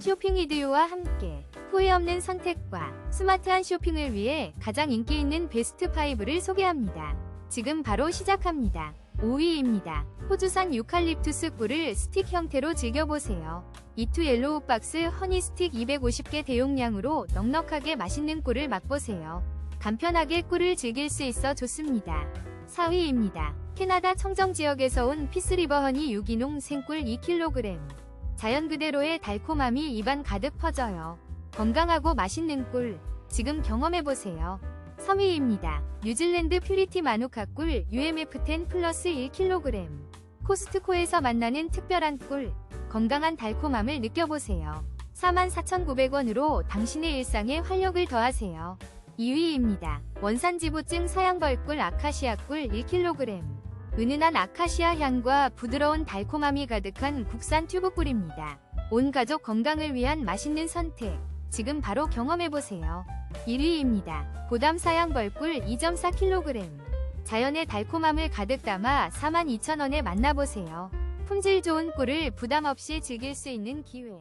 쇼핑 이디오와 함께 후회 없는 선택과 스마트한 쇼핑을 위해 가장 인기 있는 베스트 5를 소개합니다. 지금 바로 시작합니다. 5위입니다. 호주산 유칼립투스 꿀을 스틱 형태로 즐겨보세요. 이투 옐로우 박스 허니 스틱 250개 대용량으로 넉넉하게 맛있는 꿀을 맛보세요. 간편하게 꿀을 즐길 수 있어 좋습니다. 4위입니다. 캐나다 청정 지역에서 온 피스리버 허니 유기농 생꿀 2kg. 자연 그대로의 달콤함이 입안 가득 퍼져요. 건강하고 맛있는 꿀, 지금 경험해보세요. 3위입니다. 뉴질랜드 퓨리티 마누카 꿀 UMF10 플러스 1kg. 코스트코에서 만나는 특별한 꿀, 건강한 달콤함을 느껴보세요. 44,900원으로 당신의 일상에 활력을 더하세요. 2위입니다. 원산지부증 사양벌꿀 아카시아 꿀 1kg. 은은한 아카시아 향과 부드러운 달콤함이 가득한 국산 튜브꿀입니다. 온 가족 건강을 위한 맛있는 선택. 지금 바로 경험해보세요. 1위입니다. 보담 사양 벌꿀 2.4kg. 자연의 달콤함을 가득 담아 42,000원에 만나보세요. 품질 좋은 꿀을 부담 없이 즐길 수 있는 기회.